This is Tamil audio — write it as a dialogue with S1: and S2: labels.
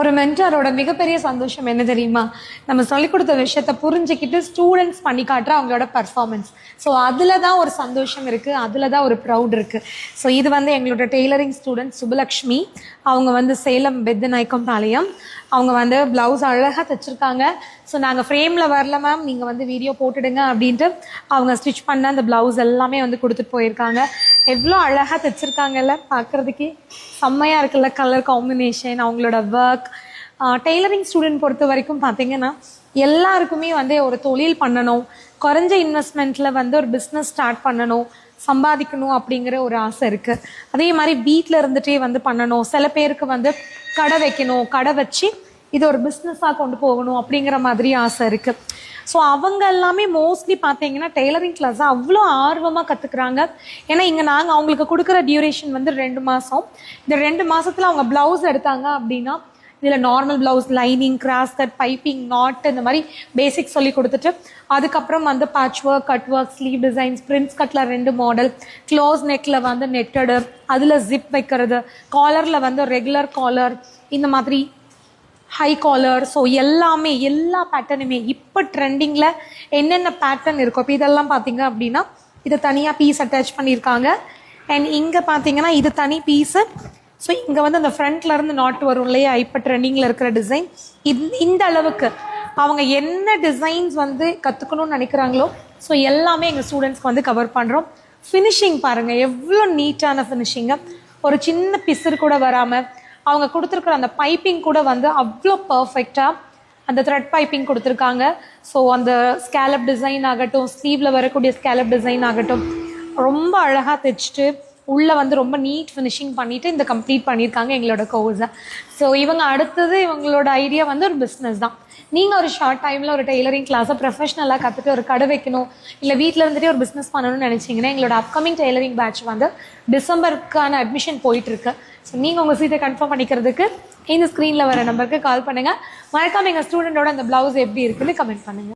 S1: ஒரு மென்டரோட மிகப்பெரிய சந்தோஷம் என்ன தெரியுமா? நம்ம சொல்லிக் கொடுத்த விஷயத்த புரிஞ்சுக்கிட்டு ஸ்டூடெண்ட்ஸ் பண்ணி காட்டுற அவங்களோட பர்ஃபார்மன்ஸ் ஸோ அதில் தான் ஒரு சந்தோஷம் இருக்குது அதில் தான் ஒரு ப்ரௌட் இருக்குது ஸோ இது வந்து எங்களோட டெய்லரிங் ஸ்டூடெண்ட் சுபலக்ஷ்மி அவங்க வந்து சேலம் பெத்தநாயக்கம் பாளையம். அவங்க வந்து ப்ளவுஸ் அழகாக தைச்சிருக்காங்க. ஸோ நாங்கள் ஃப்ரேமில் வரல மேம் நீங்கள் வந்து வீடியோ போட்டுடுங்க அப்படின்ட்டு அவங்க ஸ்டிச் பண்ண அந்த ப்ளவுஸ் எல்லாமே வந்து கொடுத்துட்டு போயிருக்காங்க. எவ்வளோ அழகாக தைச்சிருக்காங்கல்ல பார்க்குறதுக்கே செம்மையாக இருக்குல்ல கலர் காம்பினேஷன் அவங்களோட ஒர்க் டெய்லரிங் ஸ்டூடெண்ட் பொறுத்த வரைக்கும் பார்த்தீங்கன்னா எல்லாருக்குமே வந்து ஒரு தொழில் பண்ணணும். குறைஞ்ச இன்வெஸ்ட்மெண்ட்டில் வந்து ஒரு பிஸ்னஸ் ஸ்டார்ட் பண்ணணும். சம்பாதிக்கணும் அப்படிங்கிற ஒரு ஆசை இருக்குது அதே மாதிரி வீட்டில் இருந்துகிட்டே வந்து பண்ணணும். சில பேருக்கு வந்து கடை வைக்கணும். கடை வச்சு இது ஒரு பிஸ்னஸாக கொண்டு போகணும் அப்படிங்கிற மாதிரி ஆசை இருக்குது ஸோ அவங்க எல்லாமே மோஸ்ட்லி பார்த்தீங்கன்னா டெய்லரிங் கிளாஸை அவ்வளோ ஆர்வமாக கற்றுக்குறாங்க ஏன்னா இங்கே நாங்கள் அவங்களுக்கு கொடுக்குற டியூரேஷன் வந்து ரெண்டு மாதம் இந்த ரெண்டு மாதத்தில் அவங்க ப்ளவுஸ் எடுத்தாங்க அப்படின்னா இதில் normal blouse lining cross cut piping knot இந்த மாதிரி பேசிக்ஸ் சொல்லி கொடுத்துட்டு அதுக்கப்புறம் வந்து patch work cut work sleeve designs prince கட்டில் ரெண்டு மாடல் க்ளோஸ் நெக்கில் வந்து நெட்டடு அதில் ஜிப் வைக்கிறது காலரில் வந்து ரெகுலர் காலர் இந்த மாதிரி ஹை காலர் ஸோ எல்லாமே எல்லா பேட்டர்னுமே இப்போ ட்ரெண்டிங்கில் என்னென்ன பேட்டர்ன் இருக்கோ இப்போ இதெல்லாம் பார்த்தீங்க அப்படின்னா இது தனியாக பீஸ் அட்டாச் பண்ணியிருக்காங்க. அண்ட் இங்கே பார்த்தீங்கன்னா இது தனி பீஸு ஸோ இங்கே வந்து அந்த ஃப்ரண்ட்லேருந்து நாட் வரும் இல்லையா? இப்போ ட்ரெண்டிங்கில் இருக்கிற டிசைன் இந்த அளவுக்கு அவங்க என்ன டிசைன்ஸ் வந்து கற்றுக்கணும்னு நினைக்கிறாங்களோ ஸோ எல்லாமே எங்கள் ஸ்டூடெண்ட்ஸ்க்கு வந்து கவர் பண்ணுறோம் ஃபினிஷிங் பாருங்கள் எவ்வளோ நீட்டான ஃபினிஷிங்கு ஒரு சின்ன பிசுறு கூட வராமல் அவங்க கொடுத்துருக்குற அந்த பைப்பிங் கூட வந்து அவ்வளோ பர்ஃபெக்டாக அந்த த்ரெட் பைப்பிங் கொடுத்துருக்காங்க. ஸோ அந்த ஸ்கேலப் டிசைன் ஆகட்டும் ஸ்லீவில் வரக்கூடிய ஸ்கேலப் டிசைன் ஆகட்டும் ரொம்ப அழகாக தைச்சிட்டு உள்ளே வந்து ரொம்ப நீட் ஃபினிஷிங் பண்ணிவிட்டு இந்த கம்ப்ளீட் பண்ணியிருக்காங்க எங்களோட கோர்ஸை ஸோ இவங்க அடுத்தது இவங்களோட ஐடியா வந்து ஒரு பிஸ்னஸ் தான். நீங்கள் ஒரு ஷார்ட் டைமில் ஒரு டெய்லரிங் கிளாஸை ப்ரொஃபஷனலாக கற்றுட்டு ஒரு கடை வைக்கணும் இல்லை வீட்டில் இருந்துகிட்டே ஒரு பிஸ்னஸ் பண்ணணும்னு நினச்சிங்கன்னா எங்களோட அப்கமிங் டெய்லரிங் பேட்ச் வந்து டிசம்பருக்கான அட்மிஷன் போயிட்டுருக்கு. ஸோ நீங்கள் உங்கள் சீட்டை கன்ஃபார்ம் பண்ணிக்கிறதுக்கு இந்த ஸ்க்ரீனில் வர நம்பருக்கு கால் பண்ணுங்கள் மறக்காமல் எங்கள் ஸ்டூடெண்ட்டோட அந்த ப்ளவுஸ் எப்படி இருக்குன்னு கமெண்ட் பண்ணுங்கள்